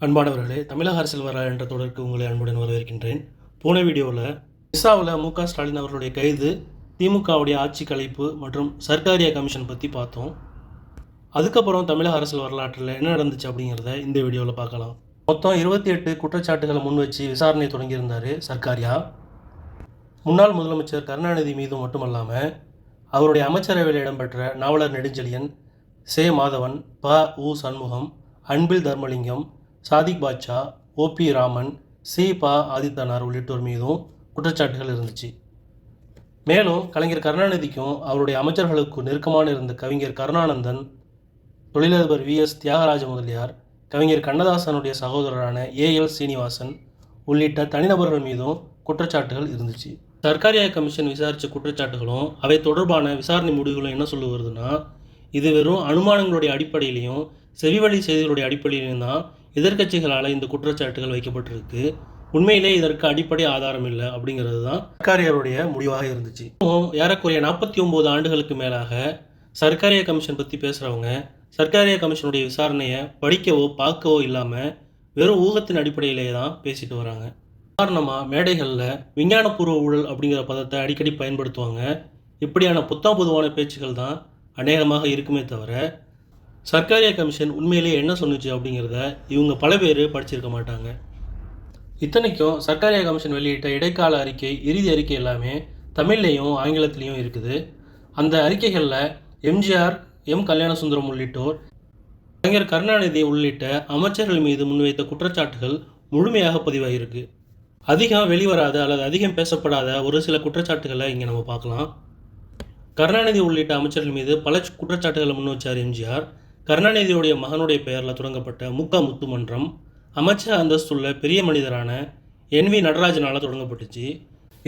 அன்பானவர்களே தமிழக அரசியல் வரலாறு என்ற தொடருக்கு உங்களை அன்புடன் வரவேற்கின்றேன். போன வீடியோவில் இசாவில் மு க ஸ்டாலின் அவர்களுடைய கைது திமுகவுடைய ஆட்சி கலைப்பு மற்றும் சர்க்காரியா கமிஷன் பற்றி பார்த்தோம். அதுக்கப்புறம் தமிழக அரசியல் வரலாற்றில் என்ன நடந்துச்சு அப்படிங்கிறத இந்த வீடியோவில் பார்க்கலாம். மொத்தம் இருபத்தி எட்டு குற்றச்சாட்டுகளை முன் வச்சு விசாரணை தொடங்கியிருந்தார் சர்க்காரியா. முன்னாள் முதலமைச்சர் கருணாநிதி மீது மட்டுமல்லாமல் அவருடைய அமைச்சரவையில் இடம்பெற்ற நாவலர் நெடுஞ்செழியன் சே. மாதவன் ப. உ. சண்முகம் அன்பில் தர்மலிங்கம் சாதிக் பாட்சா ஓபி ராமன் சி பா ஆதித்தனார் உள்ளிட்டோர் மீதும் குற்றச்சாட்டுகள் இருந்துச்சு. மேலும் கலைஞர் கருணாநிதிக்கும் அவருடைய அமைச்சர்களுக்கு நெருக்கமான இருந்த கவிஞர் கருணானந்தன் தொழிலதிபர் வி. எஸ். தியாகராஜ முதலியார் கவிஞர் கண்ணதாசனுடைய சகோதரரான ஏஎல் சீனிவாசன் உள்ளிட்ட தனிநபர்கள் மீதும் குற்றச்சாட்டுகள் இருந்துச்சு. சர்க்காரியா கமிஷன் விசாரித்த குற்றச்சாட்டுகளும் அவை தொடர்பான விசாரணை முடிவுகளும் என்ன சொல்லுவதுன்னா வருதுன்னா இது வெறும் அனுமானங்களுடைய அடிப்படையிலையும் செவிவழி செய்திகளுடைய அடிப்படையிலையும் தான் எதிர்க்கட்சிகளால் இந்த குற்றச்சாட்டுகள் வைக்கப்பட்டிருக்கு. உண்மையிலே இதற்கு அடிப்படை ஆதாரம் இல்லை அப்படிங்கிறது தான் சர்க்காரியாருடைய முடிவாக இருந்துச்சு. ஏறக்குறைய நாற்பத்தி ஒம்பது ஆண்டுகளுக்கு மேலாக சர்க்காரியா கமிஷன் பற்றி பேசுகிறவங்க சர்க்காரியா கமிஷனுடைய விசாரணையை படிக்கவோ பார்க்கவோ இல்லாமல் வெறும் ஊகத்தின் அடிப்படையிலே தான் பேசிட்டு வராங்க. உதாரணமாக மேடைகளில் விஞ்ஞானபூர்வ ஊழல் அப்படிங்கிற பதத்தை அடிக்கடி பயன்படுத்துவாங்க. இப்படியான புத்தாம் பொதுவான பேச்சுகள் தான் அநேகமாக இருக்குமே தவிர சர்க்காரியா கமிஷன் உண்மையிலேயே என்ன சொன்னுச்சு அப்படிங்கிறத இவங்க பல பேர் படிச்சிருக்க மாட்டாங்க. இத்தனைக்கும் சர்க்காரியா கமிஷன் வெளியிட்ட இடைக்கால அறிக்கை இறுதி அறிக்கை எல்லாமே தமிழ்லேயும் ஆங்கிலத்திலையும் இருக்குது. அந்த அறிக்கைகளில் எம்ஜிஆர் எம் கல்யாணசுந்தரம் உள்ளிட்டோர் கலைஞர் கருணாநிதி உள்ளிட்ட அமைச்சர்கள் மீது முன்வைத்த குற்றச்சாட்டுகள் முழுமையாக பதிவாகியிருக்கு அதிகம் வெளிவராத அல்லது அதிகம் பேசப்படாத ஒரு சில குற்றச்சாட்டுகளை இங்கே நம்ம பார்க்கலாம். கருணாநிதி உள்ளிட்ட அமைச்சர்கள் மீது பல குற்றச்சாட்டுகளை முன் வச்சார் எம்ஜிஆர். கருணாநிதியுடைய மகனுடைய பெயரில் தொடங்கப்பட்ட முக்க முத்து மன்றம் அமைச்சர் அந்தஸ்துள்ள பெரிய மனிதரான என் வி நடராஜனால் தொடங்கப்பட்டுச்சு.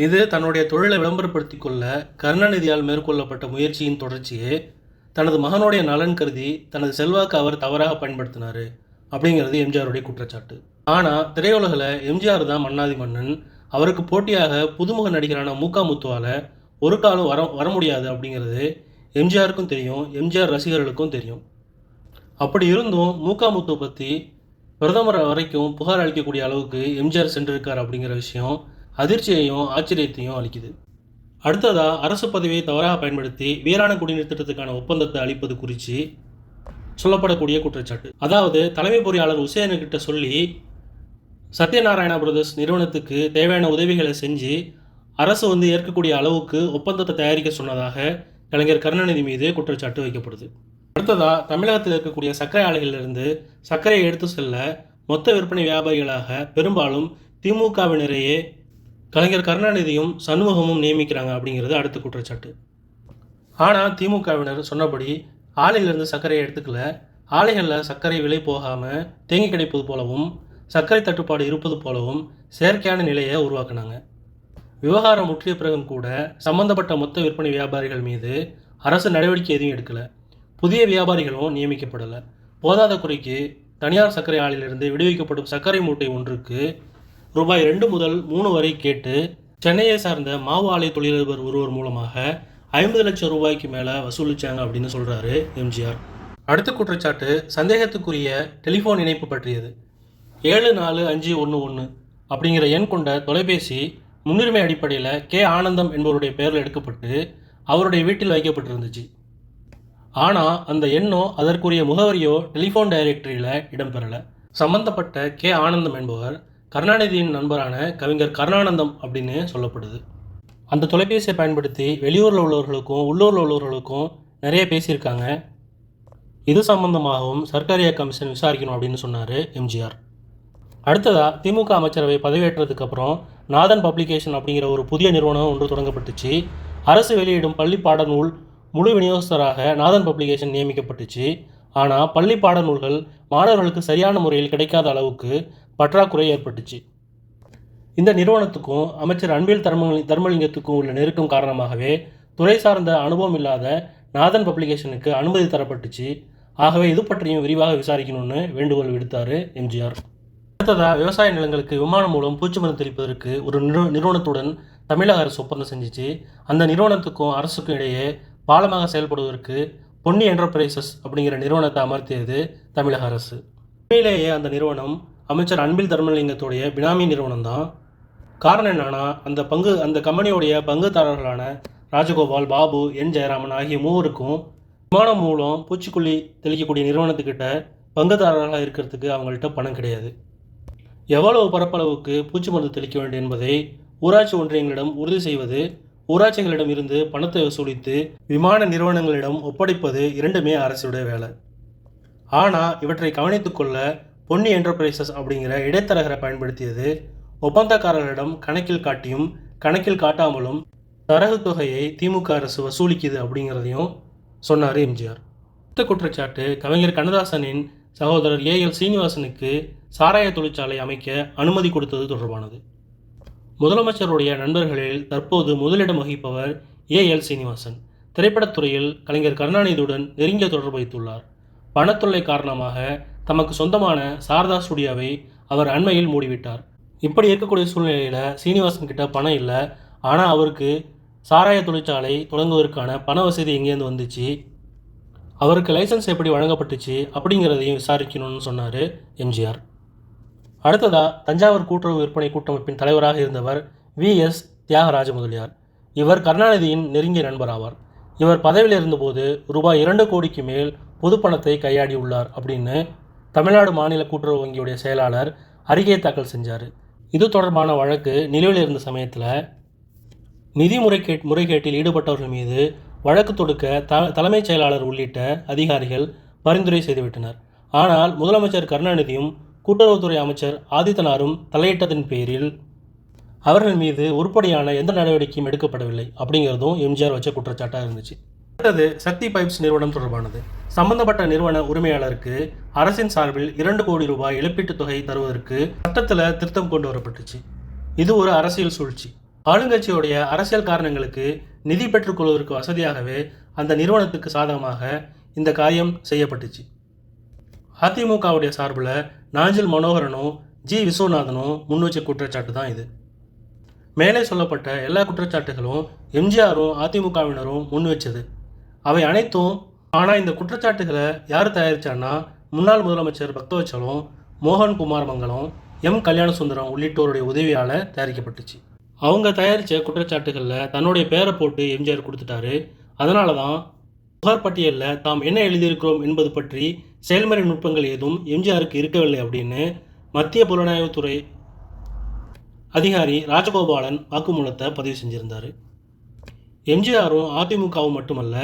இது தன்னுடைய தொழிலை விளம்பரப்படுத்தி கொள்ள கருணாநிதியால் மேற்கொள்ளப்பட்ட முயற்சியின் தொடர்ச்சியே தனது மகனுடைய நலன் கருதி தனது செல்வாக்கு அவர் தவறாக பயன்படுத்தினார் அப்படிங்கிறது எம்ஜிஆருடைய குற்றச்சாட்டு. ஆனால் திரையுலகில் எம்ஜிஆர் தான் மன்னாதி மன்னன். அவருக்கு போட்டியாக புதுமுக நடிகரான மூக்கா முத்துவால் ஒரு காலம் வர வர முடியாது அப்படிங்கிறது எம்ஜிஆருக்கும் தெரியும் எம்ஜிஆர் ரசிகர்களுக்கும் தெரியும். அப்படி இருந்தும் மூக்காமுத்து பற்றி பிரதமர் வரைக்கும் புகார் அளிக்கக்கூடிய அளவுக்கு எம்ஜிஆர் சென்றிருக்கார் அப்படிங்கிற விஷயம் அதிர்ச்சியையும் ஆச்சரியத்தையும் அளிக்குது. அடுத்ததாக அரசு பதவியை தவறாக பயன்படுத்தி வீராண குடிநீர் திட்டத்துக்கான ஒப்பந்தத்தை அளிப்பது குறித்து சொல்லப்படக்கூடிய குற்றச்சாட்டு. அதாவது தலைமை பொறியாளர் உசேனுக்கிட்ட சொல்லி சத்யநாராயணா பிரதர்ஸ் நிறுவனத்துக்கு தேவையான உதவிகளை செஞ்சு அரசு வந்து ஏற்கக்கூடிய அளவுக்கு ஒப்பந்தத்தை தயாரிக்க சொன்னதாக கலைஞர் கருணாநிதி மீது குற்றச்சாட்டு வைக்கப்படுது. அடுத்ததா தமிழகத்தில் இருக்கக்கூடிய சர்க்கரை ஆலைகளிலிருந்து சர்க்கரையை எடுத்து செல்ல மொத்த விற்பனை வியாபாரிகளாக பெரும்பாலும் திமுகவினரையே கலைஞர் கருணாநிதியும் சண்முகமும் நியமிக்கிறாங்க அப்படிங்கிறது அடுத்த குற்றச்சாட்டு. ஆனால் திமுகவினர் சொன்னபடி ஆலையிலிருந்து சர்க்கரையை எடுத்துக்கல. ஆலைகளில் சர்க்கரை விலை போகாமல் தேங்கி கிடைப்பது போலவும் சர்க்கரை தட்டுப்பாடு இருப்பது போலவும் செயற்கையான நிலையை உருவாக்குனாங்க. விவகாரம் முற்றிய பிறகும் கூட சம்பந்தப்பட்ட மொத்த விற்பனை வியாபாரிகள் மீது அரசு நடவடிக்கை எதுவும் எடுக்கலை. புதிய வியாபாரிகளும் நியமிக்கப்படலை. போதாத குறைக்கு தனியார் சர்க்கரை ஆலையிலிருந்து விடுவிக்கப்படும் சர்க்கரை மூட்டை ஒன்றுக்கு ரூபாய் ரெண்டு முதல் மூணு வரை கேட்டு சென்னையை சார்ந்த மாவு ஆலை தொழிலதிபர் ஒருவர் மூலமாக ஐம்பது லட்சம் ரூபாய்க்கு மேலே வசூலிச்சாங்க அப்படின்னு சொல்கிறாரு எம்ஜிஆர். அடுத்த குற்றச்சாட்டு சந்தேகத்துக்குரிய டெலிஃபோன் இணைப்பு பற்றியது. ஏழு நாலு அஞ்சு ஒன்று ஒன்று அப்படிங்கிற எண் கொண்ட தொலைபேசி முன்னுரிமை அடிப்படையில் கே ஆனந்தம் என்பவருடைய பெயரில் எடுக்கப்பட்டு அவருடைய வீட்டில் வைக்கப்பட்டிருந்துச்சு. ஆனால் அந்த எண்ணோ அதற்குரிய முகவரியோ டெலிஃபோன் டைரக்டரியில் இடம்பெறலை. சம்பந்தப்பட்ட கே. ஆனந்தம் என்பவர் கருணாநிதியின் நண்பரான கவிஞர் கருணானந்தம் அப்படின்னு சொல்லப்படுது. அந்த தொலைபேசியை பயன்படுத்தி வெளியூரில் உள்ளவர்களுக்கும் உள்ளூரில் உள்ளவர்களுக்கும் நிறைய பேசியிருக்காங்க. இது சம்பந்தமாகவும் சர்க்காரியா கமிஷன் விசாரிக்கணும் அப்படின்னு சொன்னார் எம்ஜிஆர். அடுத்ததாக திமுக அமைச்சரவை பதவியேற்றதுக்கப்புறம் நாதன் பப்ளிகேஷன் அப்படிங்கிற ஒரு புதிய நிறுவனம் ஒன்று தொடங்கப்பட்டுச்சு. அரசு வெளியிடும் பள்ளி பாடநூல் முழு விநியோகஸ்தராக நாதன் பப்ளிகேஷன் நியமிக்கப்பட்டுச்சு. ஆனால் பள்ளி பாடநூல்கள் மாணவர்களுக்கு சரியான முறையில் கிடைக்காத அளவுக்கு பற்றாக்குறை ஏற்பட்டுச்சு. இந்த நிறுவனத்துக்கும் அமைச்சர் அன்பில் தர்ம தர்மலிங்கத்துக்கும் உள்ள நெருக்கம் காரணமாகவே துறை சார்ந்த அனுபவம் இல்லாத நாதன் பப்ளிகேஷனுக்கு அனுமதி தரப்பட்டுச்சு. ஆகவே இது பற்றியும் விரிவாக விசாரிக்கணும்னு வேண்டுகோள் விடுத்தார் எம்ஜிஆர். அடுத்ததாக விவசாய நிலங்களுக்கு விமானம் மூலம் பூச்சி மருந்து தெளிப்பதற்கு ஒரு நிறு நிறுவனத்துடன் தமிழக அரசு ஒப்பந்தம் செஞ்சுச்சு. அந்த நிறுவனத்துக்கும் அரசுக்கும் இடையே பாலமாக செயல்படுவதற்கு பொன்னி என்டர்பிரைசஸ் அப்படிங்கிற நிறுவனத்தை அமர்த்தியது தமிழக அரசு. உண்மையிலேயே அந்த நிறுவனம் அமைச்சர் அன்பில் தர்மலிங்கத்துடைய பினாமி நிறுவனம் தான் காரணம் என்னன்னா அந்த பங்கு அந்த கம்பெனியோடைய பங்குதாரர்களான ராஜகோபால் பாபு என். ஜெயராமன் ஆகிய மூவருக்கும் விமானம் மூலம் பூச்சிக்கொல்லி தெளிக்கக்கூடிய நிறுவனத்துக்கிட்ட பங்குதாரர்களாக இருக்கிறதுக்கு அவங்கள்ட்ட பணம் கிடையாது. எவ்வளவு பரப்பளவுக்கு பூச்சி மருந்து தெளிக்க வேண்டும் என்பதை ஊராட்சி ஒன்றியங்களிடம் உறுதி செய்வது ஊராட்சிகளிடம் இருந்து பணத்தை வசூலித்து விமான நிறுவனங்களிடம் ஒப்படைப்பது இரண்டுமே அரசுடைய வேலை. ஆனால் இவற்றை கவனித்துக்கொள்ள பொன்னி என்டர்பிரைசஸ் அப்படிங்கிற இடைத்தரகரை பயன்படுத்தியது ஒப்பந்தக்காரர்களிடம் கணக்கில் காட்டியும் கணக்கில் காட்டாமலும் தரகு தொகையை திமுக அரசு வசூலிக்குது அப்படிங்கிறதையும் சொன்னார் எம்ஜிஆர். அடுத்த குற்றச்சாட்டு கவிஞர் கண்ணதாசனின் சகோதரர் ஏ எல் சீனிவாசனுக்கு சாராய தொழிற்சாலை அமைக்க அனுமதி கொடுத்தது தொடர்பானது. முதலமைச்சருடைய நண்பர்களில் தற்போது முதலிடம் வகிப்பவர் ஏ. எல். சீனிவாசன். திரைப்படத்துறையில் கலைஞர் கருணாநிதியுடன் நெருங்கிய தொடர்பு வைத்துள்ளார். பணத்தொல்லை காரணமாக தமக்கு சொந்தமான சாரதா ஸ்டுடியோவை அவர் அண்மையில் மூடிவிட்டார். இப்படி இருக்கக்கூடிய சூழ்நிலையில் சீனிவாசன் கிட்ட பணம் இல்லை. ஆனால் அவருக்கு சாராய தொழிற்சாலை தொடங்குவதற்கான பண வசதி எங்கேருந்து வந்துச்சு? அவருக்கு லைசன்ஸ் எப்படி வழங்கப்பட்டுச்சு அப்படிங்கிறதையும் விசாரிக்கணும்னு சொன்னார் எம்ஜிஆர் அடுத்ததா தஞ்சாவூர் கூட்டுறவு விற்பனை கூட்டமைப்பின் தலைவராக இருந்தவர் வி. எஸ். தியாகராஜ முதலியார். இவர் கருணாநிதியின் நெருங்கிய நண்பர் ஆவார். இவர் பதவியில் இருந்தபோது ரூபாய் இரண்டு கோடிக்கு மேல் பொதுப்பணத்தை கையாடியுள்ளார் அப்படின்னு தமிழ்நாடு மாநில கூட்டுறவு வங்கியுடைய செயலாளர் அறிக்கை தாக்கல் செஞ்சார். இது தொடர்பான வழக்கு நிலுவையில் இருந்த சமயத்தில் நிதி முறைகே முறைகேட்டில் ஈடுபட்டவர்கள் மீது வழக்கு தொடுக்க த தலைமைச் செயலாளர் உள்ளிட்ட அதிகாரிகள் பரிந்துரை செய்துவிட்டனர். ஆனால் முதலமைச்சர் கருணாநிதியும் கூட்டுறவுத்துறை அமைச்சர் ஆதித்தனாரும் தலையிட்டதன் பேரில் அவர்கள் மீது உருப்படியான எந்த நடவடிக்கையும் எடுக்கப்படவில்லை அப்படிங்கிறதும் எம்ஜிஆர் வச்ச குற்றச்சாட்டாக இருந்துச்சு. அடுத்தது சக்தி பைப்ஸ் நிறுவனம் தொடர்பானது. சம்பந்தப்பட்ட நிறுவன உரிமையாளருக்கு அரசின் சார்பில் இரண்டு கோடி ரூபாய் இழப்பீட்டுத் தொகை தருவதற்கு சட்டத்தில் திருத்தம் கொண்டு வரப்பட்டுச்சு. இது ஒரு அரசியல் சூழ்ச்சி. ஆளுங்கட்சியுடைய அரசியல் காரணங்களுக்கு நிதி பெற்றுக்கொள்வதற்கு வசதியாகவே அந்த நிறுவனத்துக்கு சாதகமாக இந்த காரியம் செய்யப்பட்டுச்சு. அதிமுகவுடைய சார்பில் நாஞ்சில் மனோகரனும் ஜி விஸ்வநாதனும் முன் வச்ச குற்றச்சாட்டு தான் இது. மேலே சொல்லப்பட்ட எல்லா குற்றச்சாட்டுகளும் எம்ஜிஆரும் அதிமுகவினரும் முன் வச்சது. அவை அனைத்தும் ஆனால் இந்த குற்றச்சாட்டுகளை யார் தயாரித்தான்னா முன்னாள் முதலமைச்சர் பக்தவச்சலம் மோகன் குமார் மங்கலம் எம் கல்யாண சுந்தரம் உள்ளிட்டோருடைய உதவியால் தயாரிக்கப்பட்டுச்சு. அவங்க தயாரித்த குற்றச்சாட்டுகளில் தன்னுடைய பேரை போட்டு எம்ஜிஆர் கொடுத்துட்டாரு. அதனால தான் புகார் பட்டியலில் தாம் என்ன எழுதியிருக்கிறோம் என்பது பற்றி செயல்முறை நுட்பங்கள் எதுவும் எம்ஜிஆருக்கு இருக்கவில்லை அப்படின்னு மத்திய புலனாய்வுத்துறை அதிகாரி ராஜகோபாலன் வாக்குமூலத்தை பதிவு செஞ்சிருந்தார். எம்ஜிஆரும் அதிமுகவும் மட்டுமல்ல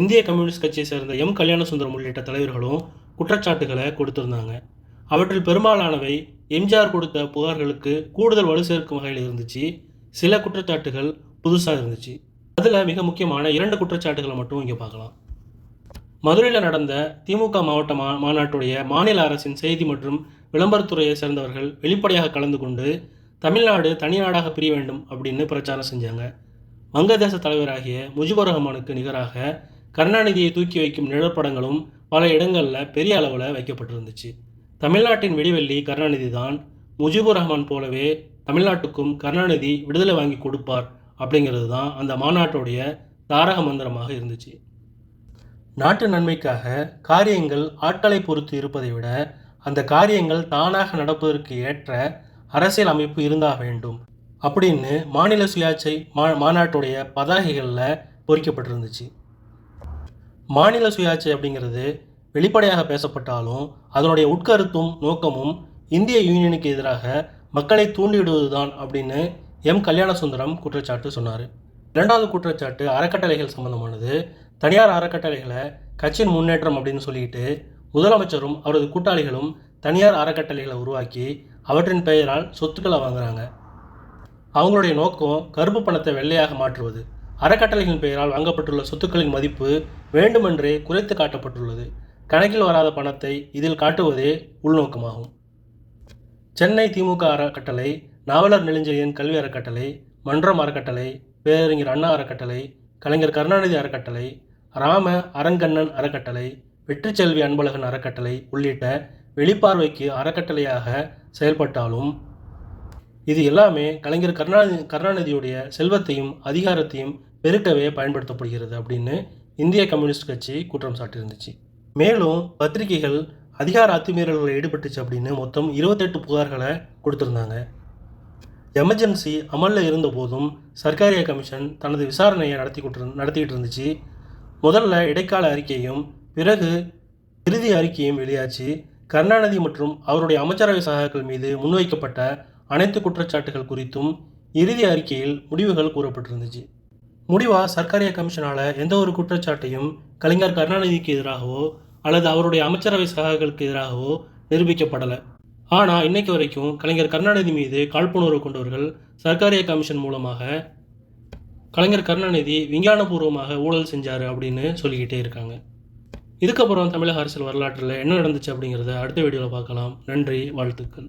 இந்திய கம்யூனிஸ்ட் கட்சியை சேர்ந்த எம் கல்யாணசுந்தரம் உள்ளிட்ட தலைவர்களும் குற்றச்சாட்டுகளை கொடுத்திருந்தாங்க. அவற்றில் பெரும்பாலானவை எம்ஜிஆர் கொடுத்த புகார்களுக்கு கூடுதல் வலு சேர்க்கும் வகையில் இருந்துச்சு சில குற்றச்சாட்டுகள் புதுசாக இருந்துச்சு. அதில் மிக முக்கியமான இரண்டு குற்றச்சாட்டுகளை மட்டும் இங்கே பார்க்கலாம். மதுரையில் நடந்த திமுக மாவட்ட மா மாநாட்டுடைய மாநில அரசின் செய்தி மற்றும் விளம்பரத்துறையை சேர்ந்தவர்கள் வெளிப்படையாக கலந்து கொண்டு தமிழ்நாடு தனி நாடாக பிரிய வேண்டும் அப்படின்னு பிரச்சாரம் செஞ்சாங்க. வங்கதேச தலைவராகிய முஜிபுர் ரஹ்மானுக்கு நிகராக கருணாநிதியை தூக்கி வைக்கும் நிழற்படங்களும் பல இடங்களில் பெரிய அளவில் வைக்கப்பட்டிருந்துச்சு. தமிழ்நாட்டின் வெடிவெள்ளி கருணாநிதி தான் முஜிபுர் ரஹ்மான் போலவே தமிழ்நாட்டுக்கும் கருணாநிதி விடுதலை வாங்கி கொடுப்பார் அப்படிங்கிறது தான் அந்த மாநாட்டுடைய தாரக மந்திரமாக இருந்துச்சு. நாட்டு நன்மைக்காக காரியங்கள் ஆட்களை பொறுத்து இருப்பதை விட அந்த காரியங்கள் தானாக நடப்பதற்கு ஏற்ற அரசியல் அமைப்பு இருந்தாக வேண்டும். அப்படின்னு மாநில சுயாட்சை மா மாநாட்டுடைய பதாகைகளில் பொறிக்கப்பட்டிருந்துச்சு. மாநில சுயாட்சி அப்படிங்கிறது வெளிப்படையாக பேசப்பட்டாலும் அதனுடைய உட்கருத்தும் நோக்கமும் இந்திய யூனியனுக்கு எதிராக மக்களை தூண்டிவிடுவதுதான் அப்படின்னு எம் கல்யாணசுந்தரம் குற்றச்சாட்டு சொன்னார். இரண்டாவது குற்றச்சாட்டு அறக்கட்டளைகள் சம்பந்தமானது தனியார் அறக்கட்டளைகளை கட்சியின் முன்னேற்றம் அப்படின்னு சொல்லிட்டு முதலமைச்சரும் அவரது கூட்டாளிகளும் தனியார் அறக்கட்டளைகளை உருவாக்கி அவற்றின் பெயரால் சொத்துக்களை வாங்குறாங்க. அவங்களுடைய நோக்கம் கருப்பு பணத்தை வெள்ளையாக மாற்றுவது. அறக்கட்டளைகளின் பெயரால் வாங்கப்பட்டுள்ள சொத்துக்களின் மதிப்பு வேண்டுமென்றே குறைத்து காட்டப்பட்டுள்ளது. கணக்கில் வராத பணத்தை இதில் காட்டுவதே உள்நோக்கமாகும். சென்னை திமுக அறக்கட்டளை நாவலர் நெடுஞ்செழியன் கல்வி அறக்கட்டளை மன்றம் அறக்கட்டளை பேரறிஞர் அண்ணா அறக்கட்டளை கலைஞர் கருணாநிதி அறக்கட்டளை ராம அரங்கண்ணன் அறக்கட்டளை வெற்றிச்செல்வி அன்பழகன் அறக்கட்டளை உள்ளிட்ட வெளிப்பார்வைக்கு அறக்கட்டளையாக செயல்பட்டாலும் இது எல்லாமே கலைஞர் கருணாநிதி கருணாநிதியுடைய செல்வத்தையும் அதிகாரத்தையும் பெருக்கவே பயன்படுத்தப்படுகிறது அப்படின்னு இந்திய கம்யூனிஸ்ட் கட்சி குற்றம் சாட்டியிருந்துச்சு. மேலும் பத்திரிகைகள் அதிகார அத்துமீறல்களில் ஈடுபட்டுச்சு அப்படின்னு மொத்தம் இருபத்தெட்டு புகார்களை கொடுத்துருந்தாங்க. எமர்ஜென்சி அமலில் இருந்தபோதும் சர்க்காரியா கமிஷன் தனது விசாரணையை நடத்தி கொண்டு நடத்திக்கிட்டு இருந்துச்சு. முதல்ல இடைக்கால அறிக்கையும் பிறகு இறுதி அறிக்கையும் வெளியாச்சு. கருணாநிதி மற்றும் அவருடைய அமைச்சரவை சகாக்கள் மீது முன்வைக்கப்பட்ட அனைத்து குற்றச்சாட்டுகள் குறித்தும் இறுதி அறிக்கையில் முடிவுகள் கூறப்பட்டிருந்துச்சு. முடிவாக சர்க்காரிய கமிஷனால் எந்த ஒரு குற்றச்சாட்டையும் கலைஞர் கருணாநிதிக்கு எதிராகவோ அல்லது அவருடைய அமைச்சரவை சகாக்களுக்கு எதிராகவோ நிரூபிக்கப்படலை. ஆனால் இன்னைக்கு வரைக்கும் கலைஞர் கருணாநிதி மீது காழ்ப்புணர்வு கொண்டவர்கள் சர்க்காரிய கமிஷன் மூலமாக கலைஞர் கருணாநிதி விஞ்ஞானபூர்வமாக ஊழல் செஞ்சார் அப்படின்னு சொல்லிக்கிட்டே இருக்காங்க. இதுக்கப்புறம் தமிழக அரசியல் வரலாற்றில் என்ன நடந்துச்சு அப்படிங்கிறத அடுத்த வீடியோவில் பார்க்கலாம். நன்றி வாழ்த்துக்கள்.